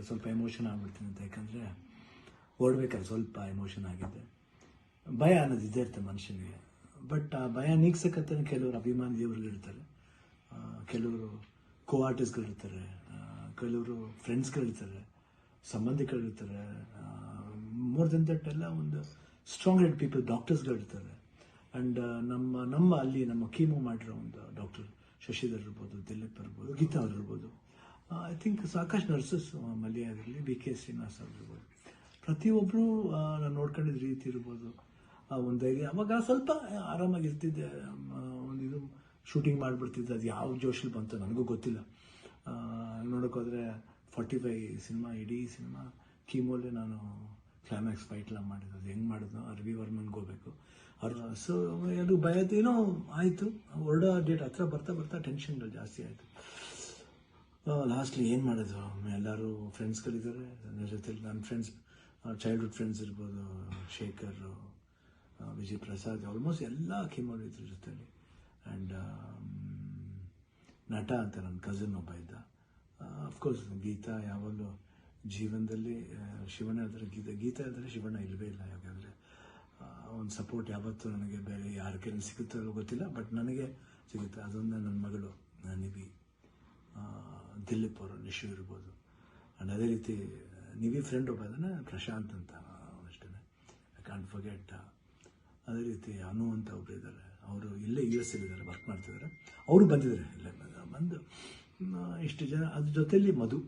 ಹೇಳ್ತಾರೆ ಸ್ವಲ್ಪ ಎಮೋಷನ್ ಆಗ್ಬಿಡ್ತೀನಿ ಅಂತ. ಯಾಕಂದರೆ ಓಡ್ಬೇಕಾದ್ರೆ ಸ್ವಲ್ಪ ಎಮೋಷನ್ ಆಗಿದೆ. ಭಯ ಅನ್ನೋದು ಇದ್ದೇ ಇರುತ್ತೆ ಮನುಷ್ಯನಿಗೆ. ಬಟ್ ಆ ಭಯ ನೀಗ್ಸಕ್ಕಂತಾನೆ ಕೆಲವರು ಅಭಿಮಾನಿ ದೇವರುಗಳಿರ್ತಾರೆ ಕೆಲವರು ಕೋ ಆರ್ಟಿಸ್ಟ್ಗಳಿರ್ತಾರೆ ಕೆಲವರು ಫ್ರೆಂಡ್ಸ್ಗಳಿರ್ತಾರೆ ಸಂಬಂಧಿಕರಿರ್ತಾರೆ ಮೋರ್ ದೆನ್ ದಟ್ ಎಲ್ಲ ಒಂದು ಸ್ಟ್ರಾಂಗ್ ಹೆಡ್ ಪೀಪಲ್ ಡಾಕ್ಟರ್ಸ್ಗಳಿರ್ತಾರೆ ಆ್ಯಂಡ್ ನಮ್ಮ ನಮ್ಮ ಅಲ್ಲಿ ನಮ್ಮ ಕೀಮೋ ಮಾಡಿರೋ ಒಂದು ಡಾಕ್ಟರ್ ಶಶಿಧರ್ ಇರ್ಬೋದು, ದಿಲೀಪ್ ಇರ್ಬೋದು, ಗೀತಾ ಅವ್ರು ಇರ್ಬೋದು. ಐ ಥಿಂಕ್ ಸಾಕಷ್ಟು ನರ್ಸಸ್ ಆಗಿರಲಿ ಬಿ ಕೆ ಶ್ರೀನಿವಾಸ್ ಆಗಿರ್ಬೋದು ಪ್ರತಿಯೊಬ್ಬರು ನಾನು ನೋಡ್ಕೊಂಡಿದ್ದ ರೀತಿ ಇರ್ಬೋದು. ಆ, ಒಂದು ಧೈರ್ಯ. ಅವಾಗ ಸ್ವಲ್ಪ ಆರಾಮಾಗಿ ಇರ್ತಿದ್ದೆ. ಒಂದು ಇದು ಶೂಟಿಂಗ್ ಮಾಡಿಬಿಡ್ತಿದ್ದೆ. ಅದು ಯಾವ ಜೋಶಲ್ಲಿ ಬಂತು ನನಗೂ ಗೊತ್ತಿಲ್ಲ. ನೋಡೋಕ್ಕೋದ್ರೆ ಫಾರ್ಟಿ ಫೈ ಸಿನಿಮಾ, ಇಡೀ ಸಿನಿಮಾ ಕೀಮೋಲ್ಲೇ ನಾನು ಕ್ಲೈಮ್ಯಾಕ್ಸ್ ಫೈಟ್ಲ ಮಾಡಿದ್ದು. ಅದು ಹೆಂಗೆ ಮಾಡಿದ್ನೋ ಅರ್ವಿ ವರ್ಮನ್ಗೆ ಹೋಗ್ಬೇಕು. ಅವ್ರು ಸೊ, ಅದು ಭಯದೇನೋ ಆಯಿತು. ಹೊರಡೋ ಡೇಟ್ ಹತ್ರ ಬರ್ತಾ ಬರ್ತಾ ಟೆನ್ಷನ್ಗಳು ಜಾಸ್ತಿ ಆಯಿತು. ಲಾಸ್ಟ್ಲಿ ಏನು ಮಾಡೋದು? ಎಲ್ಲರೂ ಫ್ರೆಂಡ್ಸ್ಗಳಿದ್ದಾರೆ ನನ್ನ ಜೊತೆಲಿ ನನ್ನ ಫ್ರೆಂಡ್ಸ್ ಚೈಲ್ಡ್ಹುಡ್ ಫ್ರೆಂಡ್ಸ್ ಇರ್ಬೋದು ಶೇಖರ್ ವಿಜಯ್ ಪ್ರಸಾದ್ ಆಲ್ಮೋಸ್ಟ್ ಎಲ್ಲ ಕೀಮೋರು ಇದ್ರ ಜೊತೆಲಿ. ಆ್ಯಂಡ್ ನಟ ಅಂತ ನನ್ನ ಕಸಿನ್ ಒಬ್ಬ ಇದ್ದ. ಅಫ್ಕೋರ್ಸ್ ಗೀತಾ ಯಾವಾಗಲೂ ಜೀವನದಲ್ಲಿ ಶಿವಣ್ಣ ಹೇಳಿದ್ರೆ ಗೀತಾ ಗೀತಾ ಹೇಳಿದ್ರೆ ಶಿವಣ್ಣ ಇಲ್ಲವೇ ಇಲ್ಲ ಯಾಕಂದರೆ ಒಂದು ಸಪೋರ್ಟ್ ಯಾವತ್ತೂ ನನಗೆ ಬೇರೆ ಯಾರ ಕೈಲಿ ಸಿಗುತ್ತೋ ಗೊತ್ತಿಲ್ಲ ಬಟ್ ನನಗೆ ಸಿಗುತ್ತೆ. ಅದೊಂದು ನನ್ನ ಮಗಳು ಆ, ದಿಲೀಪ್ ಅವರು ನಿಶು ಇರ್ಬೋದು ಆ್ಯಂಡ್ ಅದೇ ರೀತಿ, ನಿವಿ ಫ್ರೆಂಡ್ ಒಬ್ಬ ಇದ್ದಾನೆ, ಪ್ರಶಾಂತ್ ಅಂತ ಅಷ್ಟೇ. ಐ ಕಾಂಟ್ ಫರ್ಗೆಟ್ ಅದೇ ರೀತಿ ಅನು ಅಂತ ಒಬ್ರು ಇದ್ದಾರೆ. ಅವರು ಇಲ್ಲೇ ಯು ಎಸ್ ಇದ್ದಾರೆ ವರ್ಕ್ ಮಾಡ್ತಿದ್ದಾರೆ. ಅವರು ಬಂದಿದ್ದಾರೆ ಇಲ್ಲೇ, ಬಂದು- ಇಷ್ಟು ಜನ, ಅದ್ರ ಜೊತೆಯಲ್ಲಿ ಮಧು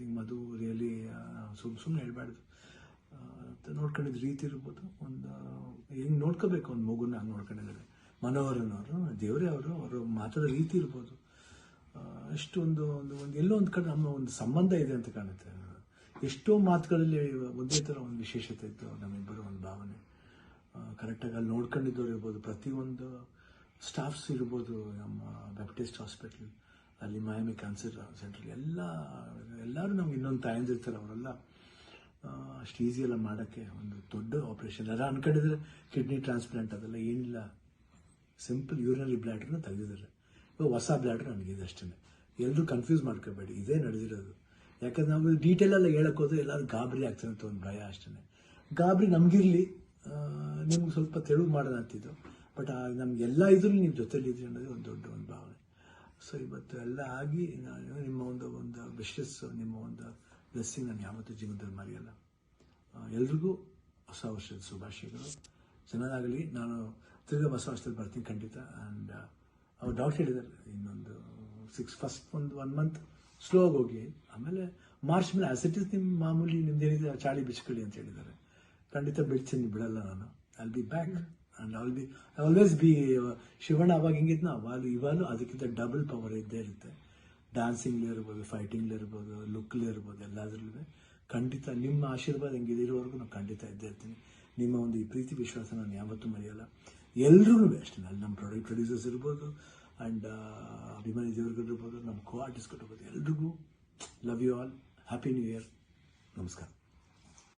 ಐ ಮಧು ರಿಯಲಿ ಸುಮ್ ಸುಮ್ಮನೆ ಹೇಳ್ಬಾರ್ದು. ನೋಡ್ಕೊಂಡಿದ್ದ ರೀತಿ ಇರ್ಬೋದು. ಒಂದು, ಹೆಂಗೆ ನೋಡ್ಕೋಬೇಕು, ಒಂದು ಮಗುನ ಹಂಗೆ ನೋಡ್ಕೊಂಡಿದ್ದಾರೆ. ಮನೋಹರನವರು ದೇವರೇ ಅವರು ಅವರು ಮಾತಾಡೋ ರೀತಿ ಇರ್ಬೋದು. ಎಷ್ಟು ಒಂದು ಒಂದು ಎಲ್ಲೋ ಒಂದು ಕಡೆ ನಮ್ಮ ಒಂದು ಸಂಬಂಧ ಇದೆ ಅಂತ ಕಾಣುತ್ತೆ. ಎಷ್ಟೋ ಮಾತುಗಳಲ್ಲಿ ಒಂದೇ ಥರ ಒಂದು ವಿಶೇಷತೆ ಇತ್ತು, ನಮ್ಮಿಬ್ಬರು ಒಂದು ಭಾವನೆ. ಕರೆಕ್ಟಾಗಿ ಅಲ್ಲಿ ನೋಡ್ಕೊಂಡಿದ್ದವ್ರು ಇರ್ಬೋದು, ಪ್ರತಿಯೊಂದು ಸ್ಟಾಫ್ಸ್ ಇರ್ಬೋದು ನಮ್ಮ ಬ್ಯಾಪ್ಟಿಸ್ಟ್ ಹಾಸ್ಪಿಟ್ಲ್ ಅಲ್ಲಿ ಮಯಾಮಿ ಕ್ಯಾನ್ಸರ್ ಸೆಂಟ್ರಲ್ಲಿ ಎಲ್ಲ, ಎಲ್ಲರೂ ನಮ್ಗೆ ಇನ್ನೊಂದು ತಾಯಂದಿರ್ತಾರೆ ಅವರೆಲ್ಲ. ಅಷ್ಟು ಈಸಿ ಎಲ್ಲ ಮಾಡೋಕ್ಕೆ ಒಂದು ದೊಡ್ಡ ಆಪ್ರೇಷನ್ ಎಲ್ಲ ಅನ್ಕೊಂಡಿದ್ರೆ ಕಿಡ್ನಿ ಟ್ರಾನ್ಸ್ಪ್ಲಾಂಟ್ ಅದೆಲ್ಲ ಏನಿಲ್ಲ. ಸಿಂಪಲ್ ಯೂರಿನರಿ ಬ್ಲ್ಯಾಡ್ರನ್ನ ತೆಗೆದಿದ್ದಾರೆ. ಹೊಸ ಬ್ಲ್ಯಾಡ್ರ್ ನನಗಿದೆ ಅಷ್ಟೇ ಎಲ್ಲರೂ ಕನ್ಫ್ಯೂಸ್ ಮಾಡ್ಕೋಬೇಡಿ. ಇದೇ ನಡೆದಿರೋದು. ಯಾಕಂದ್ರೆ ನಾವು ಡೀಟೇಲ್ ಎಲ್ಲ ಹೇಳಕ್ ಹೋದ್ರೆ ಎಲ್ಲರೂ ಗಾಬರಿ ಆಗ್ತಾರೆ ಅಂತ ಒಂದು ಭಯ ಅಷ್ಟೇ ಗಾಬರಿ ನಮಗಿರಲಿ ನಿಮ್ಗೆ ಸ್ವಲ್ಪ ತೆಳು ಮಾಡೋಣ ಅಂತಿದ್ದು. ಬಟ್ ನಮ್ಗೆಲ್ಲ ಇದ್ರೂ ನೀವು ಜೊತೆಲಿದ್ರಿ ಅನ್ನೋದು ಒಂದು ದೊಡ್ಡ ಒಂದು ಭಾವನೆ. ಸೊ ಇವತ್ತು ಎಲ್ಲ ಆಗಿ ನಾನು ನಿಮ್ಮ ಒಂದು ಒಂದು ವಿಶಸ್ ನಿಮ್ಮ ಒಂದು ಬ್ಲೆಸ್ಸಿಂಗ್ ನಾನು ಯಾವತ್ತೂ ಜೀವನದಲ್ಲಿ ಮರೆಯಲ್ಲ. ಎಲ್ರಿಗೂ ಹೊಸ ವರ್ಷದ ಶುಭಾಶಯಗಳು. ಚೆನ್ನಾಗಾಗಲಿ ನಾನು ತಿರ್ಗಾ ಹೊಸ ವರ್ಷದಲ್ಲಿ ಬರ್ತೀನಿ ಖಂಡಿತ. ಆ್ಯಂಡ್ ಅವ್ರು ಡೌಟ್ ಹೇಳಿದ್ದಾರೆ. ಇನ್ನೊಂದು ಸಿಕ್ಸ್ ಫಸ್ಟ್ ಒಂದು ಒನ್ ಮಂತ್ ಸ್ಲೋ ಆಗಿ ಹೋಗಿ. ಆಮೇಲೆ ಮಾರ್ಚ್ ಮೇಲೆ ಇಟ್ ಇಸ್ ನಿಮ್ಮ ಮಾಮೂಲಿ ನಿಮ್ದೇನಿದೆ ಚಾಳಿ ಬಿಚ್ಕೊಳ್ಳಿ ಅಂತ ಹೇಳಿದ್ದಾರೆ. ಖಂಡಿತ ಬಿಡ್ತೀನಿ, ಬಿಡಲ್ಲ ನಾನು. I'll be back and all be I always be Shivanna ಅವಾಗ ಹೆಂಗಿದ್ನ ಅವಾಗ, ಇವಾಗಲೂ ಅದಕ್ಕಿಂತ ಡಬಲ್ ಪವರ್ ಇದ್ದೇ ಇರುತ್ತೆ. ಡ್ಯಾನ್ಸಿಂಗ್ಲೇ ಇರ್ಬೋದು ಫೈಟಿಂಗ್ಲೇ ಇರ್ಬೋದು ಲುಕ್ಲೇ ಇರ್ಬೋದು, ಎಲ್ಲದರಲ್ಲೂ. ಖಂಡಿತ ನಿಮ್ಮ ಆಶೀರ್ವಾದ ಹೆಂಗಿದೆ ಇರೋವರೆಗೂ ನಾನು ಖಂಡಿತ ಇದ್ದೇ ಇರ್ತೀನಿ. ನಿಮ್ಮ ಒಂದು ಈ ಪ್ರೀತಿ ವಿಶ್ವಾಸ ನಾನು ಯಾವತ್ತೂ ಮರೆಯಲ್ಲ. ಎಲ್ರಿಗೂ ಅಷ್ಟೇ ನಲ್ಲಿ ನಮ್ಮ ಪ್ರಾಡಕ್ಟ್ ಪ್ರೊಡ್ಯೂಸರ್ಸ್ ಇರ್ಬೋದು ಆ್ಯಂಡ್ ಅಭಿಮಾನಿ ದೇವರುಗಳಿರ್ಬೋದು ನಮ್ಮ ಕೋ ಆರ್ಟಿಸ್ಟ್ಗಳಿರ್ಬೋದು ಎಲ್ರಿಗೂ love you all. Happy new year ನಮಸ್ಕಾರ.